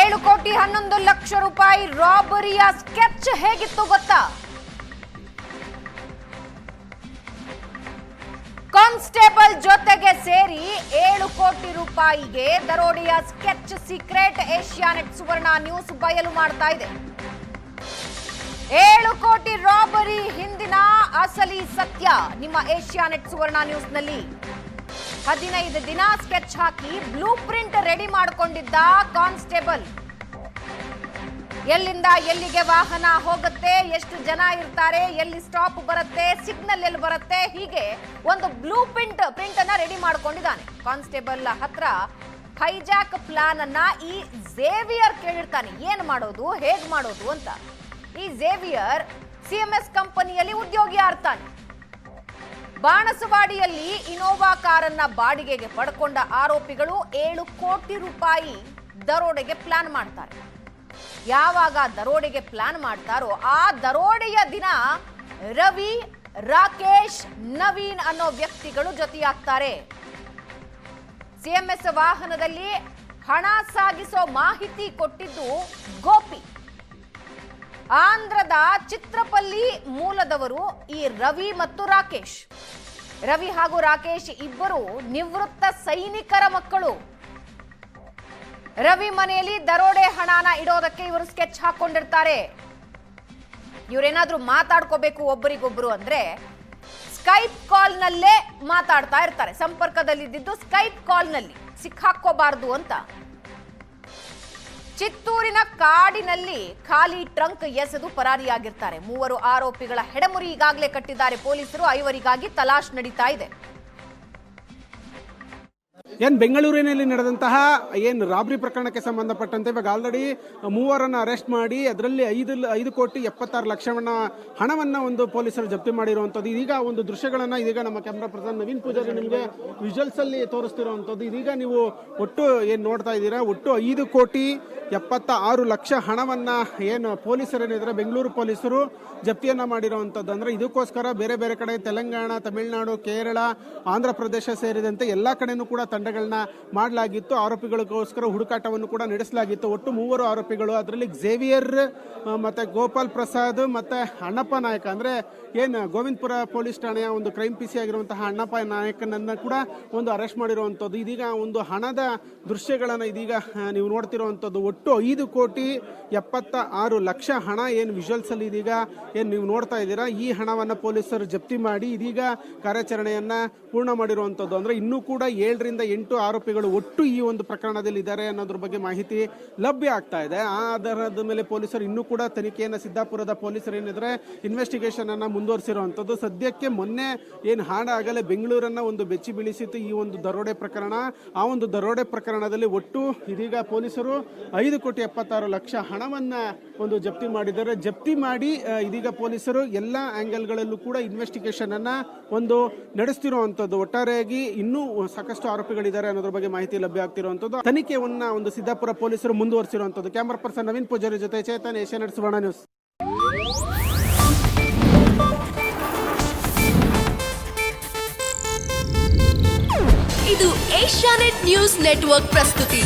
ಏಳು ಕೋಟಿ ಹನ್ನೊಂದು ಲಕ್ಷ ರೂಪಾಯಿ ರಾಬರಿಯ ಸ್ಕೆಚ್ ಹೇಗಿತ್ತು ಗೊತ್ತಾ? ಕಾನ್ಸ್ಟೇಬಲ್ ಜೊತೆಗೆ ಸೇರಿ ಏಳು ಕೋಟಿ ರೂಪಾಯಿಗೆ ದರೋಡಿಯ sketch secret Asianet Suvarna news ಬಯಲು ಮಾಡ್ತಾ ಇದೆ. ಏಳು ಕೋಟಿ ರಾಬರಿ ಹಿಂದಿನ ಅಸಲಿ ಸತ್ಯ ನಿಮ್ಮ ಏಷ್ಯಾನೆಟ್ ಸುವರ್ಣ ನ್ಯೂಸ್ನಲ್ಲಿ. ಹದಿನೈದು ದಿನ ಸ್ಕೆಚ್ ಹಾಕಿ ಬ್ಲೂ ಪ್ರಿಂಟ್ ರೆಡಿ ಮಾಡಿಕೊಂಡಿದ್ದ ಕಾನ್ಸ್ಟೇಬಲ್. ಎಲ್ಲಿಂದ ಎಲ್ಲಿಗೆ ವಾಹನ ಹೋಗುತ್ತೆ, ಎಷ್ಟು ಜನ ಇರ್ತಾರೆ, ಎಲ್ಲಿ ಸ್ಟಾಪ್ ಬರುತ್ತೆ ಸಿಗ್ನಲ್ ಎಲ್ಲಿ ಬರುತ್ತೆ, ಹೀಗೆ ಒಂದು ಬ್ಲೂ ಪ್ರಿಂಟ್ ಪ್ರಿಂಟ್ ಅನ್ನ ರೆಡಿ ಮಾಡ್ಕೊಂಡಿದ್ದಾನೆ. ಕಾನ್ಸ್ಟೇಬಲ್ ಹತ್ರ ಹೈಜಾಕ್ ಪ್ಲಾನ್ ಅನ್ನ ಈ ಝೇವಿಯರ್ ಕೇಳಿರ್ತಾನೆ. ಏನ್ ಮಾಡೋದು, ಹೇಗ್ ಮಾಡೋದು ಅಂತ. ಈ ಝೇವಿಯರ್ ಸಿ ಎಂ ಎಸ್ ಕಂಪನಿಯಲ್ಲಿ ಉದ್ಯೋಗಿ ಆರ್ತಾನೆ ಬಾಣಸವಾಡಿಯಲ್ಲಿ ಇನೋವಾ ಕಾರನ್ನ ಬಾಡಿಗೆಗೆ ಪಡ್ಕೊಂಡ ಆರೋಪಿಗಳು ಏಳು ಕೋಟಿ ರೂಪಾಯಿ ದರೋಡೆಗೆ ಪ್ಲಾನ್ ಮಾಡ್ತಾರೆ. ಯಾವಾಗ ದರೋಡೆಗೆ ಪ್ಲಾನ್ ಮಾಡ್ತಾರೋ ಆ ದರೋಡೆಯ ದಿನ ರವಿ, ರಾಕೇಶ್, ನವೀನ್ ಅನ್ನೋ ವ್ಯಕ್ತಿಗಳು ಜೊತೆಯಾಗ್ತಾರೆ. ಸಿಎಂಎಸ್ ವಾಹನದಲ್ಲಿ ಹಣ ಸಾಗಿಸೋ ಮಾಹಿತಿ ಕೊಟ್ಟಿದ್ದು ಗೋಪಿ. ಆಂಧ್ರದ ಚಿತ್ರಪಲ್ಲಿ ಮೂಲದವರು ಈ ರವಿ ಮತ್ತು ರಾಕೇಶ್. ರವಿ ಹಾಗೂ ರಾಕೇಶ್ ಇಬ್ಬರು ನಿವೃತ್ತ ಸೈನಿಕರ ಮಕ್ಕಳು. ರವಿ ಮನೆಯಲ್ಲಿ ದರೋಡೆ ಹಣನ ಇಡೋದಕ್ಕೆ ಇವರು ಸ್ಕೆಚ್ ಹಾಕೊಂಡಿರ್ತಾರೆ. ಇವರೇನಾದ್ರೂ ಮಾತಾಡ್ಕೋಬೇಕು ಒಬ್ಬರಿಗೊಬ್ರು ಅಂದ್ರೆ ಸ್ಕೈಪ್ ಕಾಲ್ನಲ್ಲೇ ಮಾತಾಡ್ತಾ ಇರ್ತಾರೆ. ಸಂಪರ್ಕದಲ್ಲಿದ್ದು ಸ್ಕೈಪ್ ಕಾಲ್ನಲ್ಲಿ. ನಲ್ಲಿ ಸಿಕ್ಕಾಕೋಬಾರ್ದು ಅಂತ. ಚಿತ್ತೂರಿನ ಕಾಡಿನಲ್ಲಿ ಖಾಲಿ ಟ್ರಂಕ್ ಎಸೆದು ಪರಾರಿಯಾಗಿರ್ತಾರೆ. ಮೂವರು ಆರೋಪಿಗಳ ಹೆಡಮುರಿ ಈಗಾಗಲೇ ಕಟ್ಟಿದ್ದಾರೆ. ಪೊಲೀಸರು ಐವರಿಗಾಗಿ ತಲಾಶ್ ನಡೀತಾ ಇದೆ. ಏನ್ ಬೆಂಗಳೂರಿನಲ್ಲಿ ನಡೆದಂತಹ ಏನ್ ರಾಬ್ರಿ ಪ್ರಕರಣಕ್ಕೆ ಸಂಬಂಧಪಟ್ಟಂತೆ ಇವಾಗ ಆಲ್ರೆಡಿ ಮೂವರನ್ನ ಅರೆಸ್ಟ್ ಮಾಡಿ ಅದರಲ್ಲಿ ಐದು ಐದು ಕೋಟಿ ಎಪ್ಪತ್ತಾರು ಲಕ್ಷವನ್ನ ಹಣವನ್ನ ಒಂದು ಪೊಲೀಸರು ಜಪ್ತಿ ಮಾಡಿರುವಂತದ್ದು ಇದೀಗ ಒಂದು ದೃಶ್ಯಗಳನ್ನ ಇದೀಗ ನಮ್ಮ ಕ್ಯಾಮ್ರಾ ಪರ್ಸನ್ ನವೀನ್ ಪೂಜಾರಿ ನಿಮಗೆ ವಿಜುವಲ್ಸ್ ಅಲ್ಲಿ ತೋರಿಸ್ತಿರುವಂತದ್ದು ಇದೀಗ ನೀವು ಒಟ್ಟು ಏನ್ ನೋಡ್ತಾ ಇದ್ದೀರಾ? ಒಟ್ಟು ಐದು ಕೋಟಿ ಎಪ್ಪತ್ತ ಆರು ಲಕ್ಷ ಹಣವನ್ನ ಏನು ಪೊಲೀಸರೇನಿದ್ರೆ ಬೆಂಗಳೂರು ಪೊಲೀಸರು ಜಪ್ತಿಯನ್ನ ಮಾಡಿರುವಂಥದ್ದು. ಅಂದ್ರೆ ಇದಕ್ಕೋಸ್ಕರ ಬೇರೆ ಬೇರೆ ಕಡೆ ತೆಲಂಗಾಣ, ತಮಿಳುನಾಡು, ಕೇರಳ, ಆಂಧ್ರ ಪ್ರದೇಶ ಸೇರಿದಂತೆ ಎಲ್ಲಾ ಕಡೆಯೂ ಕೂಡ ತಂಡಗಳನ್ನ ಮಾಡಲಾಗಿತ್ತು. ಆರೋಪಿಗಳಿಗೋಸ್ಕರ ಹುಡುಕಾಟವನ್ನು ಕೂಡ ನಡೆಸಲಾಗಿತ್ತು. ಒಟ್ಟು ಮೂವರು ಆರೋಪಿಗಳು ಅದರಲ್ಲಿ ಝೇವಿಯರ್ ಮತ್ತು ಗೋಪಾಲ್ ಪ್ರಸಾದ್, ಮತ್ತೆ ಅಣ್ಣಪ್ಪ ನಾಯಕ. ಅಂದ್ರೆ ಏನು ಗೋವಿಂದಪುರ ಪೊಲೀಸ್ ಠಾಣೆಯ ಒಂದು ಕ್ರೈಮ್ ಪಿ ಸಿ ಆಗಿರುವಂತಹ ಅಣ್ಣಪ್ಪ ನಾಯಕನನ್ನ ಕೂಡ ಒಂದು ಅರೆಸ್ಟ್ ಮಾಡಿರುವಂಥದ್ದು. ಇದೀಗ ಒಂದು ಹಣದ ದೃಶ್ಯಗಳನ್ನ ಇದೀಗ ನೀವು ನೋಡ್ತಿರುವಂತದ್ದು ಒಟ್ಟು ಐದು ಕೋಟಿ ಎಪ್ಪತ್ತ ಆರು ಲಕ್ಷ ಹಣ ಏನು ವಿಜುವಲ್ಸ್ ಅಲ್ಲಿ ಇದೀಗ? ಏನು ನೀವು ನೋಡ್ತಾ ಇದ್ದೀರಾ? ಈ ಹಣವನ್ನ ಪೊಲೀಸರು ಜಪ್ತಿ ಮಾಡಿ ಇದೀಗ ಕಾರ್ಯಾಚರಣೆಯನ್ನ ಪೂರ್ಣ ಮಾಡಿರುವಂತದ್ದು. ಅಂದ್ರೆ ಇನ್ನೂ ಕೂಡ ಏಳರಿಂದ ಎಂಟು ಆರೋಪಿಗಳು ಒಟ್ಟು ಈ ಒಂದು ಪ್ರಕರಣದಲ್ಲಿ ಇದ್ದಾರೆ ಅನ್ನೋದ್ರ ಬಗ್ಗೆ ಮಾಹಿತಿ ಲಭ್ಯ ಆಗ್ತಾ ಇದೆ. ಆ ಆಧಾರದ ಮೇಲೆ ಪೊಲೀಸರು ಇನ್ನೂ ಕೂಡ ತನಿಖೆಯನ್ನ ಸಿದ್ದಾಪುರದ ಪೊಲೀಸರು ಏನಿದ್ರೆ ಇನ್ವೆಸ್ಟಿಗೇಷನ್ ಅನ್ನ ಮುಂದುವರಿಸಿರುವಂತದ್ದು. ಸದ್ಯಕ್ಕೆ ಮೊನ್ನೆ ಏನು ಹಾಡಾಗಲೇ ಬೆಂಗಳೂರನ್ನ ಒಂದು ಬೆಚ್ಚಿ ಬೀಳಿಸಿತ್ತು ಈ ಒಂದು ದರೋಡೆ ಪ್ರಕರಣ. ಆ ಒಂದು ದರೋಡೆ ಪ್ರಕರಣದಲ್ಲಿ ಒಟ್ಟು ಇದೀಗ ಪೊಲೀಸರು ಐದು ಕೋಟಿ ಎಪ್ಪತ್ತಾರು ಲಕ್ಷ ಹಣವನ್ನ ಒಂದು ಜಪ್ತಿ ಮಾಡಿದ್ದಾರೆ. ಜಪ್ತಿ ಮಾಡಿ ಇದೀಗ ಪೊಲೀಸರು ಎಲ್ಲ ಆಂಗಲ್ಗಳಲ್ಲೂ ಕೂಡ ಇನ್ವೆಸ್ಟಿಗೇಷನ್ ಅನ್ನ ಒಂದು ನಡೆಸ್ತಿರುವಂತದ್ದು. ಒಟ್ಟಾರೆಯಾಗಿ ಇನ್ನೂ ಸಾಕಷ್ಟು ಆರೋಪಿಗಳಿದ್ದಾರೆ ಅನ್ನೋದ್ರ ಬಗ್ಗೆ ಮಾಹಿತಿ ಲಭ್ಯ ಆಗ್ತಿರುವಂತದ್ದು. ತನಿಖೆಯನ್ನ ಒಂದು ಸಿದ್ದಾಪುರ ಪೊಲೀಸರು ಮುಂದುವರಿಸಿರುವಂತದ್ದು. ಕ್ಯಾಮರಾ ಪರ್ಸನ್ ನವೀನ್ ಪೂಜಾರಿ ಜೊತೆ ಚೇತನ್ ಏಷ್ಯಾನೆಟ್ ಸುವರ್ಣ ನ್ಯೂಸ್. ಇದು ಏಷ್ಯಾನೆಟ್ ನ್ಯೂಸ್ ನೆಟ್ವರ್ಕ್ ಪ್ರಸ್ತುತಿ.